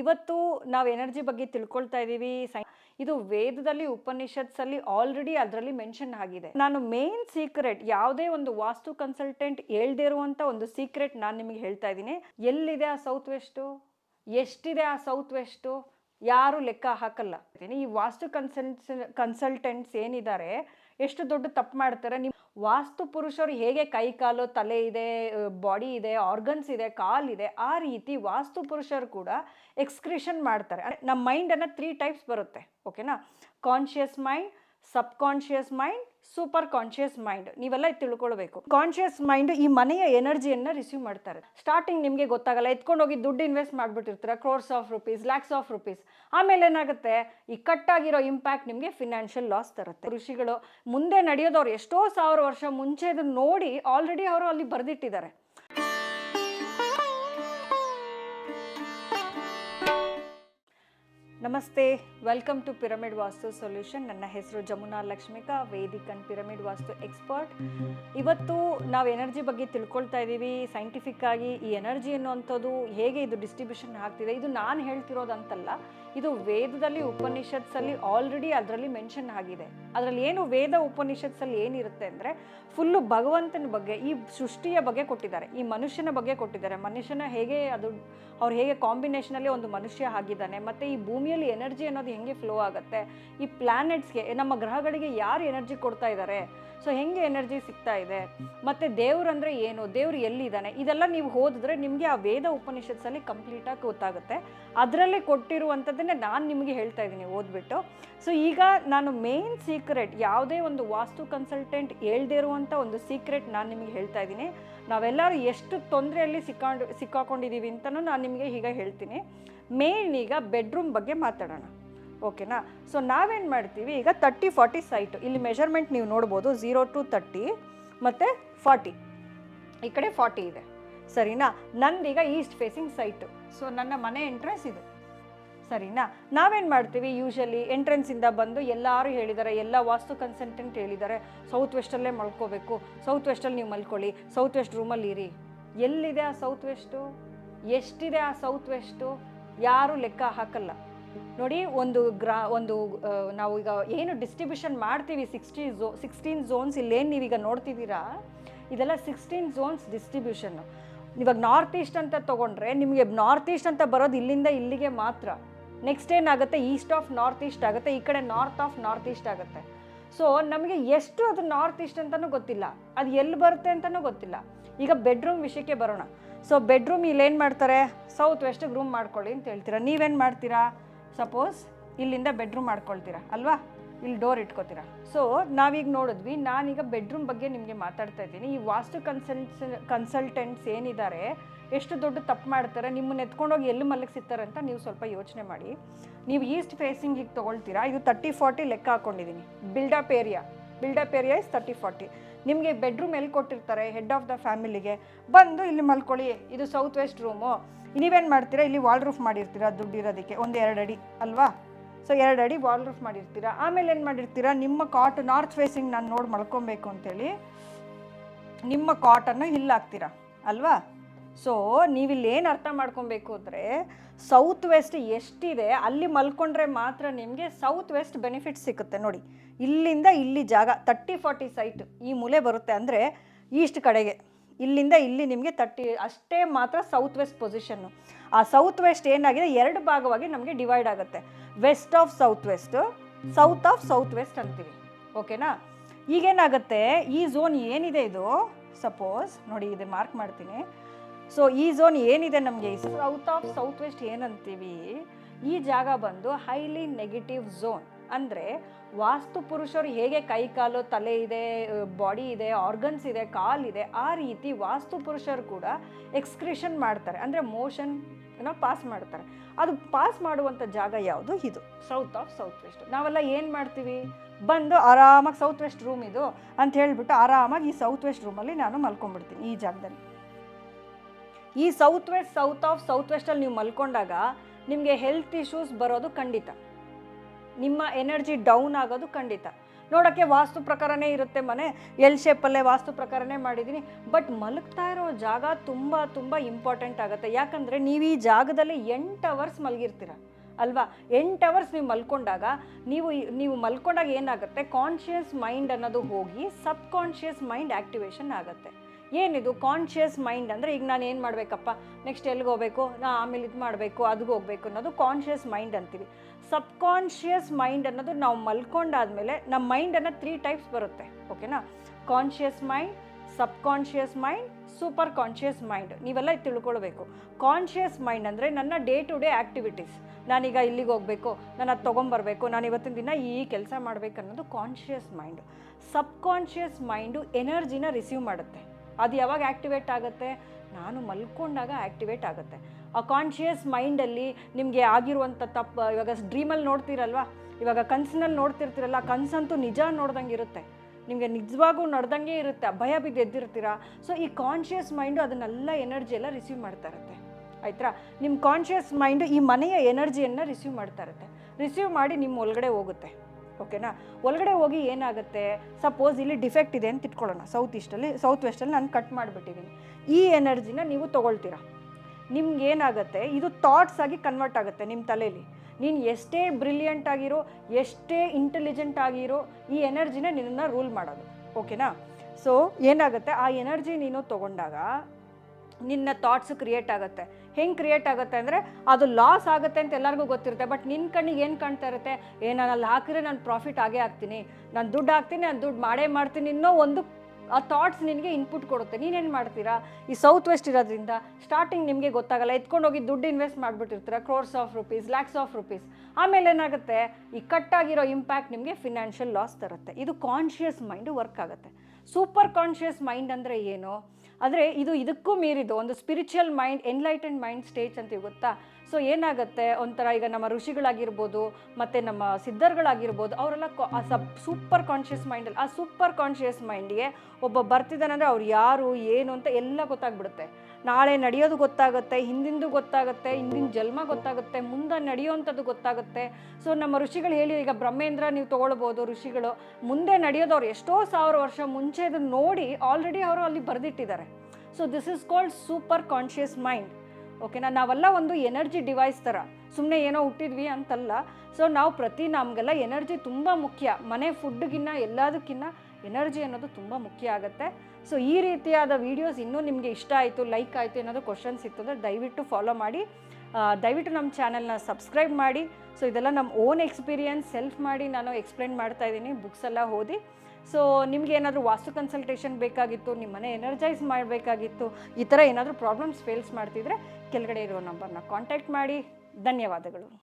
ಇವತ್ತು ನಾವು ಎನರ್ಜಿ ಬಗ್ಗೆ ತಿಳ್ಕೊಳ್ತಾ ಇದ್ದೀವಿ ಇದು ವೇದದಲ್ಲಿ, ಉಪನಿಷತ್ಸಲ್ಲಿ ಆಲ್ರೆಡಿ ಅದರಲ್ಲಿ ಮೆನ್ಷನ್ ಆಗಿದೆ. ನಾನು ಮೇನ್ ಸೀಕ್ರೆಟ್ ಯಾವುದೇ ಒಂದು ವಾಸ್ತು ಕನ್ಸಲ್ಟೆಂಟ್ ಹೇಳದೇ ಇರುವಂಥ ಒಂದು ಸೀಕ್ರೆಟ್ ನಾನು ನಿಮಗೆ ಹೇಳ್ತಾ ಇದ್ದೀನಿ. ಎಲ್ಲಿದೆ ಆ ಸೌತ್ ವೆಸ್ಟು ಎಷ್ಟಿದೆ ಆ ಸೌತ್ ವೆಸ್ಟು ಯಾರು ಲೆಕ್ಕ ಹಾಕಲ್ಲ. ಈ ವಾಸ್ತು ಕನ್ಸಲ್ಟ್ ಕನ್ಸಲ್ಟೆಂಟ್ಸ್ ಏನಿದ್ದಾರೆ, ಎಷ್ಟು ದೊಡ್ಡ ತಪ್ಪು ಮಾಡ್ತಾರೆ ನೀವು ವಾಸ್ತು ಪುರುಷರು ಹೇಗೆ ಕೈ, ಕಾಲು, ತಲೆ ಇದೆ ಬಾಡಿ ಇದೆ ಆರ್ಗನ್ಸ್ ಇದೆ ಕಾಲಿದೆ ಆ ರೀತಿ ವಾಸ್ತು ಪುರುಷರು ಕೂಡ ಎಕ್ಸ್ಕ್ರಿಷನ್ ಮಾಡ್ತಾರೆ. ನಮ್ಮ ಮೈಂಡನ್ನು ತ್ರೀ ಟೈಪ್ಸ್ ಬರುತ್ತೆ ಓಕೆನಾ conscious mind subconscious mind super conscious mind. ನೀವೆಲ್ಲ ತಿಳ್ಕೊಳ್ಬೇಕು. ಕಾನ್ಷಿಯಸ್ ಮೈಂಡ್ ಈ ಮನೆಯ ಎನರ್ಜಿಯನ್ನು ರಿಸೀವ್ ಮಾಡ್ತಾರೆ. ಸ್ಟಾರ್ಟಿಂಗ್ ನಿಮಗೆ ಗೊತ್ತಾಗಲ್ಲ, ಎತ್ಕೊಂಡು ಹೋಗಿ ದುಡ್ಡು invest ಮಾಡಿಬಿಟ್ಟಿರ್ತೀರ, crores of rupees, lakhs of rupees. ಆಮೇಲೆ ಏನಾಗುತ್ತೆ, ಈ ಕಟ್ಟಾಗಿರೋ ಇಂಪ್ಯಾಕ್ಟ್ ನಿಮಗೆ ಫಿನಾನ್ಷಿಯಲ್ ಲಾಸ್ ತರುತ್ತೆ. ಋಷಿಗಳು ಮುಂದೆ ನಡೆಯೋದವ್ರು ಎಷ್ಟೋ ಸಾವಿರ ವರ್ಷ ಮುಂಚೆ ನೋಡಿ ಆಲ್ರೆಡಿ ಅವರು ಅಲ್ಲಿ ಬರೆದಿಟ್ಟಿದ್ದಾರೆ. ನಮಸ್ತೆ welcome to pyramid vastu solution ನನ್ನ ಹೆಸರು Jamuna Lakshmika Vedic and pyramid vastu expert ಇವತ್ತು ನಾವು ಎನರ್ಜಿ ಬಗ್ಗೆ ತಿಳ್ಕೊಳ್ತಾ ಇದ್ದೀವಿ. ಸೈಂಟಿಫಿಕ್ ಆಗಿ ಈ ಎನರ್ಜಿ ಅನ್ನುವಂಥದ್ದು ಹೇಗೆ ಇದು ಡಿಸ್ಟ್ರಿಬ್ಯೂಷನ್ ಆಗ್ತಿದೆ, ಇದು ನಾನು ಹೇಳ್ತಿರೋದಂತಲ್ಲ, ಇದು ವೇದದಲ್ಲಿ ಉಪನಿಷತ್ಸಲ್ಲಿ ಆಲ್ರೆಡಿ ಅದರಲ್ಲಿ ಮೆನ್ಷನ್ ಆಗಿದೆ. ಅದರಲ್ಲಿ ಏನು ವೇದ ಉಪನಿಷತ್ಸಲ್ಲಿ ಏನಿರುತ್ತೆ ಅಂದರೆ ಫುಲ್ಲು ಭಗವಂತನ ಬಗ್ಗೆ, ಈ ಸೃಷ್ಟಿಯ ಬಗ್ಗೆ ಕೊಟ್ಟಿದ್ದಾರೆ, ಈ ಮನುಷ್ಯನ ಬಗ್ಗೆ ಕೊಟ್ಟಿದ್ದಾರೆ. ಮನುಷ್ಯನ ಹೇಗೆ ಅದು, ಅವ್ರು ಹೇಗೆ ಕಾಂಬಿನೇಷನಲ್ಲಿ ಒಂದು ಮನುಷ್ಯ ಆಗಿದ್ದಾನೆ, ಮತ್ತು ಈ ಭೂಮಿಯಲ್ಲಿ ಎನರ್ಜಿ ಅನ್ನೋದು ಹೆಂಗೆ ಫ್ಲೋ ಆಗುತ್ತೆ, ಈ ಪ್ಲ್ಯಾನೆಟ್ಸ್ಗೆ ನಮ್ಮ ಗ್ರಹಗಳಿಗೆ ಯಾರು ಎನರ್ಜಿ ಕೊಡ್ತಾ ಇದ್ದಾರೆ ಸೊ ಹೆಂಗೆ ಎನರ್ಜಿ ಸಿಗ್ತಾ ಇದೆ? ಮತ್ತು ದೇವ್ರಂದ್ರೆ ಏನು? ದೇವ್ರು ಎಲ್ಲಿದ್ದಾನೆ? ಇದೆಲ್ಲ ನೀವು ಓದಿದ್ರೆ ನಿಮಗೆ ಆ ವೇದ ಉಪನಿಷತ್ಸಲ್ಲಿ ಕಂಪ್ಲೀಟಾಗಿ ಗೊತ್ತಾಗುತ್ತೆ. ಅದರಲ್ಲೇ ಕೊಟ್ಟಿರುವಂಥದ್ದನ್ನೇ ನಾನು ನಿಮಗೆ ಹೇಳ್ತಾ ಇದ್ದೀನಿ, ಓದ್ಬಿಟ್ಟು. ಸೊ ಈಗ ನಾನು ಮೇನ್ ಸೀಕ್ರೆಟ್ ಯಾವುದೇ ಒಂದು ವಾಸ್ತು ಕನ್ಸಲ್ಟೆಂಟ್ ಹೇಳ್ದೇ ಇರುವಂಥ ಒಂದು ಸೀಕ್ರೆಟ್ ನಾನು ನಿಮಗೆ ಹೇಳ್ತಾ ಇದ್ದೀನಿ. ನಾವೆಲ್ಲರೂ ಎಷ್ಟು ತೊಂದರೆಯಲ್ಲಿ ಸಿಕ್ಕಾಂಡು ಸಿಕ್ಕಾಕೊಂಡಿದ್ದೀವಿ ಅಂತಲೂ ನಾನು ನಿಮಗೆ ಈಗ ಹೇಳ್ತೀನಿ. ಮೇನ್ ಈಗ ಬೆಡ್ರೂಮ್ ಬಗ್ಗೆ ಮಾತಾಡೋಣ. ಓಕೆನಾ ಸೊ ನಾವೇನು ಮಾಡ್ತೀವಿ? ಈಗ ತರ್ಟಿ ಫಾರ್ಟಿ ಸೈಟ್ ಇಲ್ಲಿ ಮೆಷರ್ಮೆಂಟ್ ನೀವು ನೋಡ್ಬೋದು ಝೀರೋ ಟು ತರ್ಟಿ ಮತ್ತು ಫಾರ್ಟಿ ಈ ಕಡೆ ಫಾರ್ಟಿ ಇದೆ. ಸರಿನಾ? ನಂದೀಗ ಈಸ್ಟ್ ಫೇಸಿಂಗ್ ಸೈಟು ಸೊ ನನ್ನ ಮನೆ ಎಂಟ್ರೆನ್ಸ್ ಇದು. ಸರಿನಾ? ನಾವೇನು ಮಾಡ್ತೀವಿ? ಯೂಶಲಿ ಎಂಟ್ರೆನ್ಸಿಂದ ಬಂದು ಎಲ್ಲರೂ ಹೇಳಿದ್ದಾರೆ ಎಲ್ಲ ವಾಸ್ತು ಕನ್ಸಲ್ಟೆಂಟ್ ಹೇಳಿದ್ದಾರೆ ಸೌತ್ ವೆಸ್ಟಲ್ಲೇ ಮಲ್ಕೋಬೇಕು ಸೌತ್ ವೆಸ್ಟಲ್ಲಿ ನೀವು ಮಲ್ಕೊಳ್ಳಿ ಸೌತ್ ವೆಸ್ಟ್ ರೂಮಲ್ಲಿ ಇರಿ. ಎಲ್ಲಿದೆ ಆ ಸೌತ್ ವೆಸ್ಟು ಎಷ್ಟಿದೆ ಆ ಸೌತ್ ವೆಸ್ಟು ಯಾರೂ ಲೆಕ್ಕ ಹಾಕಲ್ಲ. ನೋಡಿ, ಒಂದು ಗ್ರಾ, ಒಂದು ನಾವು ಈಗ ಏನು ಡಿಸ್ಟ್ರಿಬ್ಯೂಷನ್ ಮಾಡ್ತೀವಿ ಸಿಕ್ಸ್ಟಿ ಝೋ ಸಿಕ್ಸ್ಟೀನ್ ಝೋನ್ಸ್ ಇಲ್ಲೇನು ನೀವೀಗ ನೋಡ್ತಿದ್ದೀರಾ? ಇದೆಲ್ಲ ಸಿಕ್ಸ್ಟೀನ್ ಝೋನ್ಸ್ ಡಿಸ್ಟ್ರಿಬ್ಯೂಷನ್ನು ಇವಾಗ ನಾರ್ತ್ ಈಸ್ಟ್ ಅಂತ ತೊಗೊಂಡ್ರೆ ನಿಮಗೆ ನಾರ್ತ್ ಈಸ್ಟ್ ಅಂತ ಬರೋದು ಇಲ್ಲಿಂದ ಇಲ್ಲಿಗೆ ಮಾತ್ರ. ನೆಕ್ಸ್ಟ್ ಏನಾಗುತ್ತೆ ಈಸ್ಟ್ ಆಫ್ ನಾರ್ತ್ ಈಸ್ಟ್ ಆಗುತ್ತೆ. ಈ ಕಡೆ ನಾರ್ತ್ ಆಫ್ ನಾರ್ತ್ ಈಸ್ಟ್ ಆಗುತ್ತೆ. ಸೊ ನಮಗೆ ಎಷ್ಟು ಅದು ನಾರ್ತ್ ಈಸ್ಟ್ ಅಂತಲೂ ಗೊತ್ತಿಲ್ಲ. ಅದು ಎಲ್ಲಿ ಬರುತ್ತೆ ಅಂತಲೂ ಗೊತ್ತಿಲ್ಲ. ಈಗ ಬೆಡ್ರೂಮ್ ವಿಷಯಕ್ಕೆ ಬರೋಣ. ಸೊ ಬೆಡ್ರೂಮ್ ಇಲ್ಲಿ ಏನು ಮಾಡ್ತಾರೆ? ಸೌತ್ ವೆಸ್ಟಿಗೆ ರೂಮ್ ಮಾಡ್ಕೊಳ್ಳಿ ಅಂತ ಹೇಳ್ತೀರಾ. ನೀವೇನು ಮಾಡ್ತೀರಾ? ಸಪೋಸ್ ಇಲ್ಲಿಂದ ಬೆಡ್ರೂಮ್ ಮಾಡ್ಕೊಳ್ತೀರಾ, ಅಲ್ವಾ? ಇಲ್ಲಿ ಡೋರ್ ಇಟ್ಕೋತೀರಾ. ಸೊ ನಾವೀಗ ನೋಡಿದ್ವಿ, ನಾನೀಗ ಬೆಡ್ರೂಮ್ ಬಗ್ಗೆ ನಿಮಗೆ ಮಾತಾಡ್ತಾ ಇದ್ದೀನಿ. ಈ ವಾಸ್ತು ಕನ್ಸಲ್ಟ್ಸ್ ಕನ್ಸಲ್ಟೆಂಟ್ಸ್ ಏನಿದ್ದಾರೆ ಎಷ್ಟು ದೊಡ್ಡ ತಪ್ಪು ಮಾಡ್ತಾರೆ, ನಿಮ್ಮನ್ನ ಎತ್ಕೊಂಡೋಗಿ ಎಲ್ಲಿ ಮಲಗಿಸಿರ್ತಾರೆ ಅಂತ ನೀವು ಸ್ವಲ್ಪ ಯೋಚನೆ ಮಾಡಿ. ನೀವು ಈಸ್ಟ್ ಫೇಸಿಂಗ್ ಈಗ ತೊಗೊಳ್ತೀರಾ? ಇದು ತರ್ಟಿ ಫಾರ್ಟಿ ಲೆಕ್ಕ ಹಾಕೊಂಡಿದ್ದೀನಿ. Built up area built up area is thirty forty ನಿಮಗೆ ಬೆಡ್ರೂಮ್ ಎಲ್ಲಿ ಕೊಟ್ಟಿರ್ತಾರೆ? ಹೆಡ್ ಆಫ್ ದ ಫ್ಯಾಮಿಲಿಗೆ ಬಂದು ಇಲ್ಲಿ ಮಲ್ಕೊಳ್ಳಿ. ಇದು ಸೌತ್ ವೆಸ್ಟ್ ರೂಮು ನೀವೇನು ಮಾಡ್ತೀರಾ? ಇಲ್ಲಿ ವಾಲ್ ರೂಫ್ ಮಾಡಿರ್ತೀರಾ? ದುಡ್ಡಿರೋದಕ್ಕೆ ಒಂದು ಎರಡು ಅಡಿ, ಅಲ್ವಾ? ಸೊ ಎರಡು ಅಡಿ ವಾಲ್ ರೂಫ್ ಮಾಡಿರ್ತೀರಾ? ಆಮೇಲೆ ಏನು ಮಾಡಿರ್ತೀರಾ? ನಿಮ್ಮ ಕಾಟ್ ನಾರ್ತ್ ಫೇಸಿಂಗ್ ನಾನು ನೋಡಿ ಮಲ್ಕೊಬೇಕು ಅಂತೇಳಿ, ನಿಮ್ಮ ಕಾಟನ್ನು ಇಲ್ಲಿ ಹಾಕ್ತೀರಾ? ಅಲ್ವಾ? ಸೊ ನೀವಿಲ್ಲಿ ಏನು ಅರ್ಥ ಮಾಡ್ಕೊಬೇಕು ಅಂದರೆ ಸೌತ್ ವೆಸ್ಟ್ ಎಷ್ಟಿದೆ, ಅಲ್ಲಿ ಮಲ್ಕೊಂಡ್ರೆ ಮಾತ್ರ ನಿಮಗೆ ಸೌತ್ ವೆಸ್ಟ್ ಬೆನಿಫಿಟ್ ಸಿಗುತ್ತೆ ನೋಡಿ. ಇಲ್ಲಿಂದ ಇಲ್ಲಿ ಜಾಗ ತರ್ಟಿ ಫಾರ್ಟಿ ಸೈಟ್ ಈ ಮೂಲೆ ಬರುತ್ತೆ ಅಂದರೆ ಈಸ್ಟ್ ಕಡೆಗೆ. ಇಲ್ಲಿಂದ ಇಲ್ಲಿ ನಿಮಗೆ ತರ್ಟಿ ಅಷ್ಟೇ ಮಾತ್ರ ಸೌತ್ ವೆಸ್ಟ್ ಪೊಸಿಷನ್ನು ಆ ಸೌತ್ ವೆಸ್ಟ್ ಏನಾಗಿದೆ, ಎರಡು ಭಾಗವಾಗಿ ನಮಗೆ ಡಿವೈಡ್ ಆಗುತ್ತೆ. West of south west south of south west ಅಂತೀವಿ. ಓಕೆನಾ ಈಗೇನಾಗುತ್ತೆ, ಈ ಝೋನ್ ಏನಿದೆ ಇದು? ಸಪೋಸ್ ನೋಡಿ, ಇದು ಮಾರ್ಕ್ ಮಾಡ್ತೀನಿ. ಸೊ ಈ ಝೋನ್ ಏನಿದೆ ನಮಗೆ? ಸೌತ್ ಆಫ್ ಸೌತ್ ವೆಸ್ಟ್ ಏನಂತೀವಿ? ಈ ಜಾಗ ಬಂದು ಹೈಲಿ ನೆಗೆಟಿವ್ ಝೋನ್ ಅಂದರೆ ವಾಸ್ತು ಪುರುಷರು ಹೇಗೆ ಕೈ, ಕಾಲು, ತಲೆ ಇದೆ ಬಾಡಿ ಇದೆ ಆರ್ಗನ್ಸ್ ಇದೆ ಕಾಲಿದೆ ಆ ರೀತಿ ವಾಸ್ತು ಪುರುಷರು ಕೂಡ ಎಕ್ಸ್ಕ್ರಿಷನ್ ಮಾಡ್ತಾರೆ. ಅಂದರೆ ಮೋಷನ್ ಪಾಸ್ ಮಾಡ್ತಾರೆ. ಅದು ಪಾಸ್ ಮಾಡುವಂಥ ಜಾಗ ಯಾವುದು? ಇದು. ಸೌತ್ ಆಫ್ ಸೌತ್ ವೆಸ್ಟ್ ನಾವೆಲ್ಲ ಏನು ಮಾಡ್ತೀವಿ? ಬಂದು ಆರಾಮಾಗಿ ಸೌತ್ ವೆಸ್ಟ್ ರೂಮ್ ಇದು ಅಂತ ಹೇಳಿಬಿಟ್ಟು ಆರಾಮಾಗಿ ಈ ಸೌತ್ ವೆಸ್ಟ್ ರೂಮಲ್ಲಿ ನಾನು ಮಲ್ಕೊಂಡ್ಬಿಡ್ತೀನಿ ಈ ಜಾಗದಲ್ಲಿ. ಈ south west south of south ವೆಸ್ಟಲ್ಲಿ ನೀವು ಮಲ್ಕೊಂಡಾಗ ನಿಮಗೆ ಹೆಲ್ತ್ ಇಶ್ಯೂಸ್ ಬರೋದು ಖಂಡಿತ. ನಿಮ್ಮ ಎನರ್ಜಿ ಡೌನ್ ಆಗೋದು ಖಂಡಿತ. ನೋಡೋಕ್ಕೆ ವಾಸ್ತು ಪ್ರಕಾರನೇ ಇರುತ್ತೆ ಮನೆ. ಎಲ್ ಶೇಪಲ್ಲೇ ವಾಸ್ತು ಪ್ರಕಾರನೇ ಮಾಡಿದ್ದೀನಿ ಬಟ್ ಮಲಗ್ತಾ ಇರೋ ಜಾಗ ತುಂಬ ತುಂಬ ಇಂಪಾರ್ಟೆಂಟ್ ಆಗುತ್ತೆ. ಯಾಕಂದರೆ ನೀವು ಈ ಜಾಗದಲ್ಲಿ ಎಂಟು ಅವರ್ಸ್ ಮಲಗಿರ್ತೀರ. ಅಲ್ವಾ? ಎಂಟು ಅವರ್ಸ್ ನೀವು ಮಲ್ಕೊಂಡಾಗ ನೀವು ನೀವು ಮಲ್ಕೊಂಡಾಗ ಏನಾಗುತ್ತೆ? ಕಾನ್ಷಿಯಸ್ ಮೈಂಡ್ ಅನ್ನೋದು ಹೋಗಿ ಸಬ್ ಕಾನ್ಷಿಯಸ್ ಮೈಂಡ್ ಆ್ಯಕ್ಟಿವೇಶನ್ ಆಗುತ್ತೆ. ಏನಿದು ಕಾನ್ಷಿಯಸ್ ಮೈಂಡ್ ಅಂದರೆ ಈಗ ನಾನು ಏನು ಮಾಡಬೇಕಪ್ಪ? ನೆಕ್ಸ್ಟ್ ಎಲ್ಲಿಗೆ ಹೋಗಬೇಕು? ನಾ ಆಮೇಲೆ ಇದು ಮಾಡಬೇಕು ಅದಕ್ಕೆ ಹೋಗಬೇಕು ಅನ್ನೋದು ಕಾನ್ಷಿಯಸ್ ಮೈಂಡ್ ಅಂತೀವಿ. ಸಬ್ಕಾನ್ಷಿಯಸ್ ಮೈಂಡ್ ಅನ್ನೋದು ನಾವು ಮಲ್ಕೊಂಡಾದ್ಮೇಲೆ ನಮ್ಮ ಮೈಂಡ್ ಅನ್ನೋ ತ್ರೀ ಟೈಪ್ಸ್ ಬರುತ್ತೆ ಓಕೆನಾ conscious mind subconscious mind super conscious mind ನೀವೆಲ್ಲ ತಿಳ್ಕೊಳ್ಬೇಕು. ಕಾನ್ಷಿಯಸ್ ಮೈಂಡ್ ಅಂದರೆ ನನ್ನ ಡೇ ಟು ಡೇ ಆ್ಯಕ್ಟಿವಿಟೀಸ್ ನಾನೀಗ ಇಲ್ಲಿಗೆ ಹೋಗಬೇಕು, ನಾನು ಅದು ತೊಗೊಂಬರ್ಬೇಕು, ನಾನು ಇವತ್ತಿನ ದಿನ ಈ ಕೆಲಸ ಮಾಡಬೇಕು ಅನ್ನೋದು ಕಾನ್ಷಿಯಸ್ ಮೈಂಡ್ ಸಬ್ಕಾನ್ಷಿಯಸ್ ಮೈಂಡು ಎನರ್ಜಿನ ರಿಸೀವ್ ಮಾಡುತ್ತೆ. ಅದು ಯಾವಾಗ ಆ್ಯಕ್ಟಿವೇಟ್ ಆಗುತ್ತೆ? ನಾನು ಮಲ್ಕೊಂಡಾಗ ಆ್ಯಕ್ಟಿವೇಟ್ ಆಗುತ್ತೆ. ಆ ಕಾನ್ಷಿಯಸ್ ಮೈಂಡಲ್ಲಿ ನಿಮಗೆ ಆಗಿರುವಂಥ ತಪ್ಪು, ಇವಾಗ ಡ್ರೀಮಲ್ಲಿ ನೋಡ್ತೀರಲ್ವಾ? ಇವಾಗ ಕನಸಿನಲ್ಲಿ ನೋಡ್ತಿರ್ತೀರಲ್ಲ ಕನಸಂತೂ ನಿಜ ನೋಡ್ದಂಗೆ ಇರುತ್ತೆ. ನಿಮಗೆ ನಿಜವಾಗೂ ನಡೆದಂಗೆ ಇರುತ್ತೆ, ಭಯ ಬಿದ್ದು ಎದ್ದಿರ್ತೀರ? ಸೊ ಈ ಕಾನ್ಷಿಯಸ್ ಮೈಂಡು ಅದನ್ನೆಲ್ಲ ಎನರ್ಜಿ ಎಲ್ಲ ರಿಸೀವ್ ಮಾಡ್ತಾ ಇರುತ್ತೆ. ಆಯ್ತಾ ನಿಮ್ಮ ಕಾನ್ಷಿಯಸ್ ಮೈಂಡು ಈ ಮನೆಯ ಎನರ್ಜಿಯನ್ನು ರಿಸೀವ್ ಮಾಡ್ತಾ ಇರುತ್ತೆ. ರಿಸೀವ್ ಮಾಡಿ ನಿಮ್ಮ ಒಳಗಡೆ ಹೋಗುತ್ತೆ. ಓಕೆನಾ ಒಳಗಡೆ ಹೋಗಿ ಏನಾಗುತ್ತೆ? ಸಪೋಸ್ ಇಲ್ಲಿ ಡಿಫೆಕ್ಟ್ ಇದೆ ಅಂತ ಇಟ್ಕೊಳ್ಳೋಣ. ಸೌತ್ ಈಸ್ಟಲ್ಲಿ ಸೌತ್ ವೆಸ್ಟಲ್ಲಿ ನಾನು ಕಟ್ ಮಾಡಿಬಿಟ್ಟಿದ್ದೀನಿ ಈ ಎನರ್ಜಿನ ನೀವು ತೊಗೊಳ್ತೀರಾ? ನಿಮ್ಗೆ ಏನಾಗುತ್ತೆ? ಇದು ಥಾಟ್ಸ್ ಆಗಿ ಕನ್ವರ್ಟ್ ಆಗುತ್ತೆ ನಿಮ್ಮ ತಲೆಯಲ್ಲಿ ನೀನು ಎಷ್ಟೇ ಬ್ರಿಲಿಯಂಟ್ ಆಗಿರೋ, ಎಷ್ಟೇ ಇಂಟೆಲಿಜೆಂಟ್ ಆಗಿರೋ, ಈ ಎನರ್ಜಿನ ನಿನ್ನನ್ನು ರೂಲ್ ಮಾಡೋದು. ಓಕೆನಾ ಸೊ ಏನಾಗುತ್ತೆ? ಆ ಎನರ್ಜಿ ನೀನು ತೊಗೊಂಡಾಗ ನಿನ್ನ ಥಾಟ್ಸ್ ಕ್ರಿಯೇಟ್ ಆಗುತ್ತೆ. ಹೆಂಗೆ ಕ್ರಿಯೇಟ್ ಆಗುತ್ತೆ ಅಂದರೆ ಅದು ಲಾಸ್ ಆಗುತ್ತೆ ಅಂತ ಎಲ್ಲರಿಗೂ ಗೊತ್ತಿರುತ್ತೆ ಬಟ್ ನಿನ್ನ ಕಣ್ಣಿಗೆ ಏನು ಕಾಣ್ತಾ ಇರುತ್ತೆ? ಏ, ನಾನು ಅಲ್ಲಿ ಹಾಕಿದ್ರೆ ನಾನು ಪ್ರಾಫಿಟ್ ಆಗೇ ಹಾಕ್ತೀನಿ ನಾನು ದುಡ್ಡು ಹಾಕ್ತೀನಿ, ನಾನು ದುಡ್ಡು ಮಾಡೇ ಮಾಡ್ತೀನಿ ಇನ್ನೂ ಒಂದು, ಆ ಥಾಟ್ಸ್ ನಿನಗೆ ಇನ್ಪುಟ್ ಕೊಡುತ್ತೆ. ನೀನೇನು ಮಾಡ್ತೀರಾ? ಈ ಸೌತ್ ವೆಸ್ಟ್ ಇರೋದ್ರಿಂದ ಸ್ಟಾರ್ಟಿಂಗ್ ನಿಮಗೆ ಗೊತ್ತಾಗಲ್ಲ. ಎತ್ಕೊಂಡು ಹೋಗಿ ದುಡ್ಡು invest ಮಾಡಿಬಿಟ್ಟಿರ್ತೀರ crores of rupees lakhs of rupees ಆಮೇಲೆ ಏನಾಗುತ್ತೆ? ಈ ಕಟ್ಟಾಗಿರೋ ಇಂಪ್ಯಾಕ್ಟ್ ನಿಮಗೆ ಫಿನಾನ್ಷಿಯಲ್ ಲಾಸ್ ತರುತ್ತೆ. ಇದು ಕಾನ್ಷಿಯಸ್ ಮೈಂಡು ವರ್ಕ್ ಆಗುತ್ತೆ. ಸೂಪರ್ ಕಾನ್ಷಿಯಸ್ ಮೈಂಡ್ ಅಂದರೆ ಏನು? ಅಂದರೆ ಇದು ಇದಕ್ಕೂ ಮೀರಿದ್ದು ಒಂದು spiritual mind enlightened mind stage ಅಂತೀವಿ ಗೊತ್ತಾ? ಸೊ ಏನಾಗುತ್ತೆ? ಒಂಥರ ಈಗ ನಮ್ಮ ಋಷಿಗಳಾಗಿರ್ಬೋದು, ಮತ್ತು ನಮ್ಮ ಸಿದ್ಧರುಗಳಾಗಿರ್ಬೋದು, ಅವರೆಲ್ಲ ಆ ಸಬ್ ಸೂಪರ್ ಕಾನ್ಷಿಯಸ್ ಮೈಂಡಲ್ಲಿ ಆ ಸೂಪರ್ ಕಾನ್ಷಿಯಸ್ ಮೈಂಡ್ಗೆ ಒಬ್ಬ ಬರ್ತಿದ್ದಾನಂದರೆ ಅವ್ರು ಯಾರು, ಏನು ಅಂತ ಎಲ್ಲ ಗೊತ್ತಾಗ್ಬಿಡುತ್ತೆ. ನಾಳೆ ನಡೆಯೋದು ಗೊತ್ತಾಗುತ್ತೆ, ಹಿಂದಿಂದು ಗೊತ್ತಾಗುತ್ತೆ, ಹಿಂದಿನ ಜನ್ಮ ಗೊತ್ತಾಗುತ್ತೆ, ಮುಂದೆ ನಡೆಯೋವಂಥದ್ದು ಗೊತ್ತಾಗುತ್ತೆ. ಸೊ ನಮ್ಮ ಋಷಿಗಳು ಹೇಳಿ, ಈಗ ಬ್ರಹ್ಮೇಂದ್ರ ನೀವು ತೊಗೊಳ್ಬೋದು, ಋಷಿಗಳು ಮುಂದೆ ನಡೆಯೋದು ಅವ್ರು ಎಷ್ಟೋ ಸಾವಿರ ವರ್ಷ ಮುಂಚೆ ಇದನ್ನು ನೋಡಿ ಆಲ್ರೆಡಿ ಅವರು ಅಲ್ಲಿ ಬರೆದಿಟ್ಟಿದ್ದಾರೆ. So this is called super conscious mind ಓಕೆನಾ? ನಾವೆಲ್ಲ ಒಂದು ಎನರ್ಜಿ ಡಿವೈಸ್ ಥರ. ಸುಮ್ಮನೆ ಏನೋ ಹುಟ್ಟಿದ್ವಿ ಅಂತಲ್ಲ. ಸೊ ನಾವು ಪ್ರತಿ ನಮಗೆಲ್ಲ ಎನರ್ಜಿ ತುಂಬ ಮುಖ್ಯ. ಮನೆ ಫುಡ್ಗಿನ್ನ ಎಲ್ಲದಕ್ಕಿನ್ನ ಎನರ್ಜಿ ಅನ್ನೋದು ತುಂಬ ಮುಖ್ಯ ಆಗುತ್ತೆ. ಸೊ ಈ ರೀತಿಯಾದ ವೀಡಿಯೋಸ್ ಇನ್ನೂ ನಿಮಗೆ ಇಷ್ಟ ಆಯಿತು, ಲೈಕ್ ಆಯಿತು ಅನ್ನೋದು ಕ್ವಶನ್ಸ್ ಇತ್ತಂದರೆ ದಯವಿಟ್ಟು ಫಾಲೋ ಮಾಡಿ. ದಯವಿಟ್ಟು ನಮ್ಮ ಚಾನೆಲ್ನ ಸಬ್ಸ್ಕ್ರೈಬ್ ಮಾಡಿ. ಸೊ ಇದೆಲ್ಲ ನಮ್ಮ ಓನ್ ಎಕ್ಸ್ಪೀರಿಯನ್ಸ್ ಸೆಲ್ಫ್ ಮಾಡಿ ನಾನು ಎಕ್ಸ್ಪ್ಲೇನ್ ಮಾಡ್ತಾ ಇದ್ದೀನಿ ಬುಕ್ಸ್ ಎಲ್ಲ ಓದಿ. ಸೊ ನಿಮ್ಗೆ ಏನಾದರೂ ವಾಸ್ತು ಕನ್ಸಲ್ಟೇಷನ್ ಬೇಕಾಗಿತ್ತು ನಿಮ್ಮ ಮನೆ ಎನರ್ಜೈಸ್ ಮಾಡಬೇಕಾಗಿತ್ತು, ಈ ಥರ ಏನಾದರೂ ಪ್ರಾಬ್ಲಮ್ಸ್ ಫೇಲ್ಸ್ ಮಾಡ್ತಿದ್ರೆ ಕೆಳಗಡೆ ಇರುವ ನಂಬರ್ನ ಕಾಂಟ್ಯಾಕ್ಟ್ ಮಾಡಿ. ಧನ್ಯವಾದಗಳು.